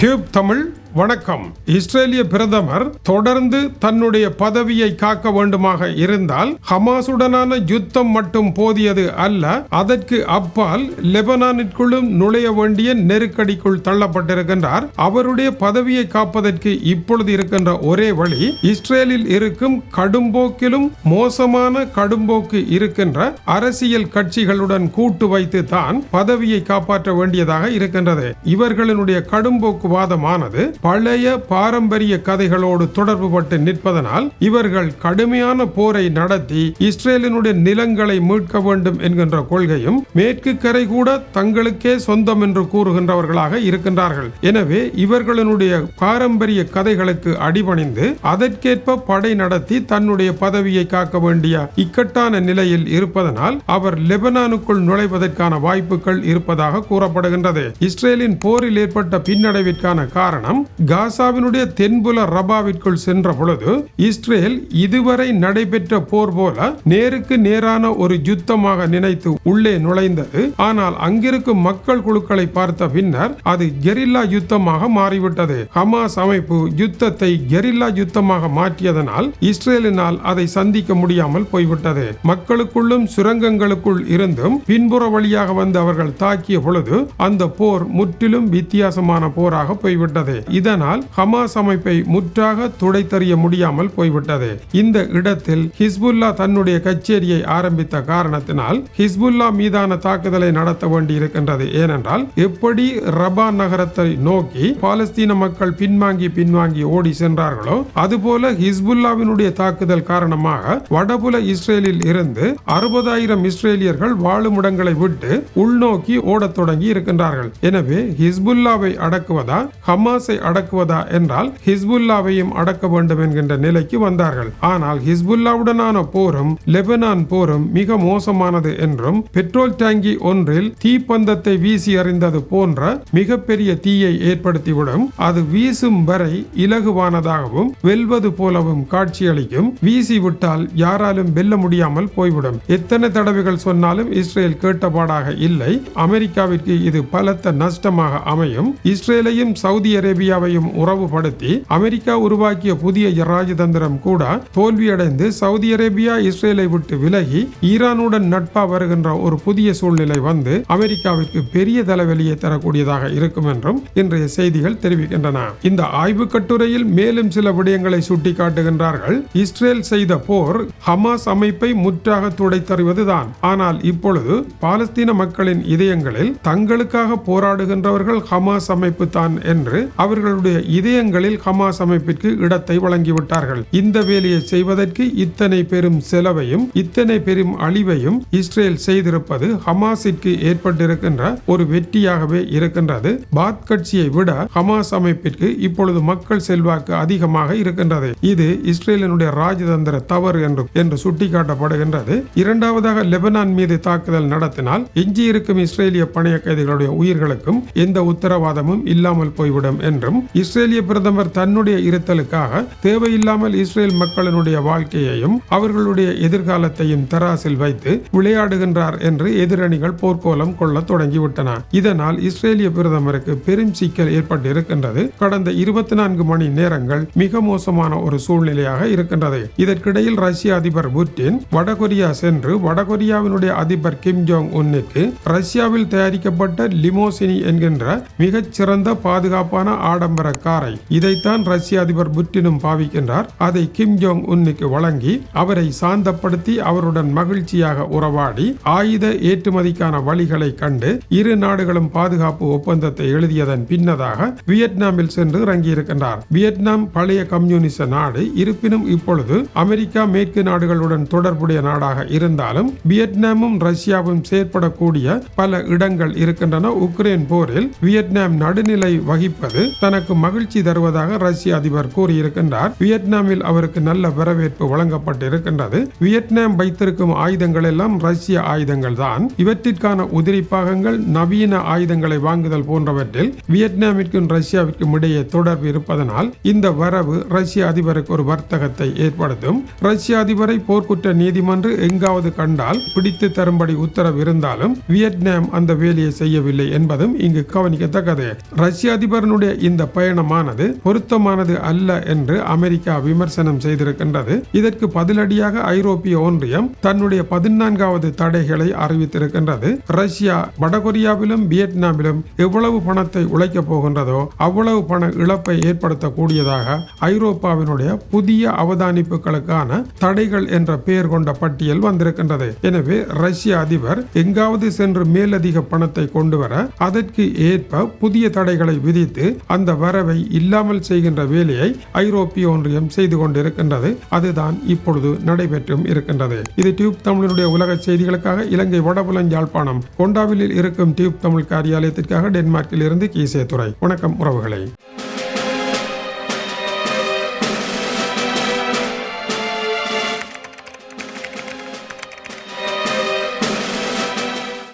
Tube Tamil வணக்கம். இஸ்ரேலிய பிரதமர் தொடர்ந்து தன்னுடைய பதவியை காக்க வேண்டுமாக இருந்தால் ஹமாசுடனான யுத்தம் மட்டும் போதியது அல்ல அதற்கு அப்பால் லெபனானிற்குள்ளும் நுழைய வேண்டிய நெருக்கடிக்குள் தள்ளப்பட்டிருக்கின்றார். அவருடைய பதவியை காப்பதற்கு இப்பொழுது இருக்கின்ற ஒரே வழி இஸ்ரேலில் இருக்கும் கடும்போக்கிலும் மோசமான கடும்போக்கு இருக்கின்ற அரசியல் கட்சிகளுடன் கூட்டு வைத்து தான் பதவியை காப்பாற்ற வேண்டியதாக இருக்கின்றது. இவர்களினுடைய கடும்போக்குவாதமானது பழைய பாரம்பரிய கதைகளோடு தொடர்பு பட்டு நிற்பதனால் இவர்கள் கடுமையான போரை நடத்தி இஸ்ரேலினுடைய நிலங்களை மீட்க வேண்டும் என்கின்ற கொள்கையும் மேற்கு கரை கூட தங்களுக்கே சொந்தம் என்று கூறுகின்றவர்களாக இருக்கின்றார்கள். எனவே இவர்களினுடைய பாரம்பரிய கதைகளுக்கு அடிபணிந்து அதற்கேற்ப படை நடத்தி தன்னுடைய பதவியை காக்க வேண்டிய இக்கட்டான நிலையில் இருப்பதனால் அவர் லெபனானுக்குள் நுழைவதற்கான வாய்ப்புகள் இருப்பதாக கூறப்படுகின்றது. இஸ்ரேலின் போரில் ஏற்பட்ட பின்னடைவிற்கான காரணம் காசாவினுடைய தென்புல ரபாவிற்குள் சென்ற பொழுது இஸ்ரேல் இதுவரை நடைபெற்ற போர் போல நேருக்கு நேரான ஒரு யுத்தமாக நினைத்து உள்ளே நுழைந்தது. ஆனால் அங்கிருக்கும் மக்கள் குழுக்களை பார்த்த பின்னர் அது கெரில்லா யுத்தமாக மாறிவிட்டது. ஹமாஸ் அமைப்பு யுத்தத்தை கெரில்லா யுத்தமாக மாற்றியதனால் இஸ்ரேலினால் அதை சந்திக்க முடியாமல் போய்விட்டது. மக்களுக்குள்ளும் சுரங்கங்களுக்குள் இருந்தும் பின்புற வழியாக வந்து அவர்கள் தாக்கிய பொழுது அந்த போர் முற்றிலும் வித்தியாசமான போராக போய்விட்டது. இதனால் ஹமாஸ் அமைப்பை முற்றாக துடைத்தறிய முடியாமல் போய்விட்டது. இந்த இடத்தில் ஹிஸ்புல்லா தன்னுடைய கச்சேரியை ஆரம்பித்த காரணத்தினால் ஹிஸ்புல்லா மீதான தாக்குதலை நடத்த வேண்டியிருக்கின்றது. ஏனென்றால் எப்படி ரபா நகரத்தை நோக்கி பாலஸ்தீன மக்கள் பின்வாங்கி பின்வாங்கி ஓடி சென்றார்களோ அதுபோல ஹிஸ்புல்லாவினுடைய தாக்குதல் காரணமாக வடபுல இஸ்ரேலில் இருந்து அறுபதாயிரம் இஸ்ரேலியர்கள் வாழுமிடங்களை விட்டு உள்நோக்கி ஓடத் தொடங்கி இருக்கின்றார்கள். எனவே ஹிஸ்புல்லாவை அடக்குவதா ஹமாஸை அடக்குவதா என்றால் ஹிஸ்புல்லாவையும் அடக்க வேண்டும் என்கின்ற நிலைக்கு வந்தார்கள். ஆனால் ஹிஸ்புல்லாவுடனான போரும் லெபனான் போரும் மிக மோசமானது என்றும் பெட்ரோல் டேங்கி ஒன்றில் தீப்பந்தத்தை வீசி அறிந்தது போன்ற மிகப்பெரிய தீயை ஏற்படுத்திவிடும் அது வீசும் வரை இலகுவானதாகவும் வெல்வது போலவும் காட்சியளிக்கும். வீசிவிட்டால் யாராலும் வெல்ல முடியாமல் போய்விடும். எத்தனை தடவைகள் சொன்னாலும் இஸ்ரேல் கேட்டபாடாக இல்லை. அமெரிக்காவிற்கு இது பலத்த நஷ்டமாக அமையும். இஸ்ரேலையும் சவுதி அரேபியா அரேபியாவையும் உறவுபடுத்தி அமெரிக்கா உருவாக்கிய புதிய ராஜதந்திரம் கூட தோல்வியடைந்து சவுதி அரேபியா இஸ்ரேலை விட்டு விலகி ஈரானுடன் நட்பா வருகின்ற ஒரு புதிய சூழ்நிலை வந்து அமெரிக்காவிற்கு பெரிய தலைவலியை தரக்கூடியதாக இருக்கும் என்றும் இன்றைய செய்திகள் தெரிவிக்கின்றன. இந்த ஆய்வு கட்டுரையில் மேலும் சில விடயங்களை சுட்டிக்காட்டுகின்றார்கள். இஸ்ரேல் செய்த போர் ஹமாஸ் அமைப்பை முற்றாக துடைத்தறிவதுதான். ஆனால் இப்பொழுது பாலஸ்தீன மக்களின் இதயங்களில் தங்களுக்காக போராடுகின்றவர்கள் ஹமாஸ் அமைப்பு தான் என்று அவர்கள் அவர்களுடைய இதயங்களில் ஹமாஸ் அமைப்பிற்கு இடத்தை வழங்கிவிட்டார்கள். இந்த வேலையை செய்வதற்கு இத்தனை பெரும் செலவையும் இத்தனை பெரும் அழிவையும் இஸ்ரேல் செய்திருப்பது ஹமாஸிற்கு ஏற்பட்டிருக்கின்ற ஒரு வெற்றியாகவே இருக்கின்றது. பாத் கட்சியை விட ஹமாஸ் அமைப்பிற்கு இப்பொழுது மக்கள் செல்வாக்கு அதிகமாக இருக்கின்றது. இது இஸ்ரேலினுடைய ராஜதந்திர தவறு என்று என்று சுட்டிக்காட்டப்படுகின்றது. இரண்டாவதாக லெபனான் மீது தாக்குதல் நடத்தினால் எஞ்சியிருக்கும் இஸ்ரேலிய பணைய கைதிகளுடைய உயிர்களுக்கும் எந்த உத்தரவாதமும் இல்லாமல் போய்விடும் என்றும் இஸ்ரேலிய பிரதமர் தன்னுடைய இருத்தலுக்காக தேவையில்லாமல் இஸ்ரேல் மக்களினுடைய வாழ்க்கையையும் அவர்களுடைய எதிர்காலத்தையும் தராசில் வைத்து விளையாடுகின்றார் என்று எதிரணிகள் போர்க்கோலம் கொள்ள தொடங்கிவிட்டன. இதனால் இஸ்ரேலிய பிரதமருக்கு பெரும் சிக்கல் ஏற்பட்டிருக்கின்றது. கடந்த இருபத்தி நான்கு மணி நேரங்கள் மிக மோசமான ஒரு சூழ்நிலையாக இருக்கின்றது. இதற்கிடையில் ரஷ்ய அதிபர் புட்டின் வடகொரியா சென்று வடகொரியாவினுடைய அதிபர் கிம் ஜோங் உன்னுக்கு ரஷ்யாவில் தயாரிக்கப்பட்ட லிமோசினி என்கின்ற மிகச் சிறந்த பாதுகாப்பான ஆடம்பர காரை. இதைத்தான் ரஷ்ய அதிபர் புட்டினும் பாவிக்கின்றார். அதை கிம் ஜோங் உன்னுக்கு வழங்கி அவரை சாந்தப்படுத்தி அவருடன் மகிழ்ச்சியாக உறவாடி ஆயுத ஏற்றுமதிக்கான வழிகளை கண்டு இரு நாடுகளும் பாதுகாப்பு ஒப்பந்தத்தை எழுதியதன் பின்னதாக வியட்நாமில் சென்று இறங்கியிருக்கின்றார். வியட்நாம் பழைய கம்யூனிச நாடு. இருப்பினும் இப்பொழுது அமெரிக்கா மேற்கு நாடுகளுடன் தொடர்புடைய நாடாக இருந்தாலும் வியட்நாமும் ரஷ்யாவும் செயற்படக்கூடிய பல இடங்கள் இருக்கின்றன. உக்ரைன் போரில் வியட்நாம் நடுநிலை வகிப்பது தனக்கு தனக்கு மகிழ்ச்சி தருவதாக ரஷ்ய அதிபர் கூறியிருக்கின்றார். வியட்நாமில் அவருக்கு நல்ல வரவேற்பு வழங்கப்பட்டிருக்கின்றது. வியட்நாம் வைத்திருக்கும் ஆயுதங்கள் எல்லாம் ரஷ்ய ஆயுதங்கள் தான் இவற்றிற்கான உதிரி பாகங்கள் நவீன ஆயுதங்களை வாங்குதல் போன்றவற்றில் வியட்நாமிற்கும் ரஷ்யாவிற்கும் இடையே தொடர்பு இருப்பதனால் இந்த வரவு ரஷ்ய அதிபருக்கு ஒரு வர்த்தகத்தை ஏற்படுத்தும். ரஷ்ய அதிபரை போர்க்குற்ற நீதிமன்று எங்காவது கண்டால் பிடித்து தரும்படி உத்தரவு இருந்தாலும் வியட்நாம் அந்த வேலையை செய்யவில்லை என்பதும் இங்கு கவனிக்கத்தக்கது. ரஷ்ய அதிபரனுடைய இந்த பயணமானது பொருத்தமானது அல்ல என்று அமெரிக்கா விமர்சனம் செய்திருக்கின்றது. இதற்கு பதிலடியாக ஐரோப்பிய ஒன்றியம் தன்னுடைய பதினான்காவது தடைகளை அறிவித்திருக்கின்றது. ரஷ்யா வடகொரியாவிலும் வியட்நாமிலும் எவ்வளவு பணத்தை உழைக்கப் போகின்றதோ அவ்வளவு பண இழப்பை ஏற்படுத்தக்கூடியதாக ஐரோப்பாவினுடைய புதிய அவதானிப்புகளுக்கான தடைகள் என்ற பெயர் கொண்ட பட்டியல் வந்திருக்கின்றது. எனவே ரஷ்ய அதிபர் எங்காவது சென்று மேலதிக பணத்தை கொண்டு வர அதற்கு ஏற்ப புதிய தடைகளை விதித்து அந்த வரவை இல்லாமல் செய்கின்ற வேலையை ஐரோப்பிய ஒன்றியம் செய்து கொண்டிருக்கின்றது. அதுதான் இப்பொழுது நடைபெற்றும் இருக்கின்றது. இது டியூப் தமிழனுடைய உலக செய்திகளுக்காக இலங்கை வடபுலன் யாழ்ப்பாணம் கொண்டாவிலில் இருக்கும் டியூப் தமிழ் காரியாலயத்திற்காக டென்மார்க்கில் இருந்து கீசே துறை வணக்கம் உறவுகளை.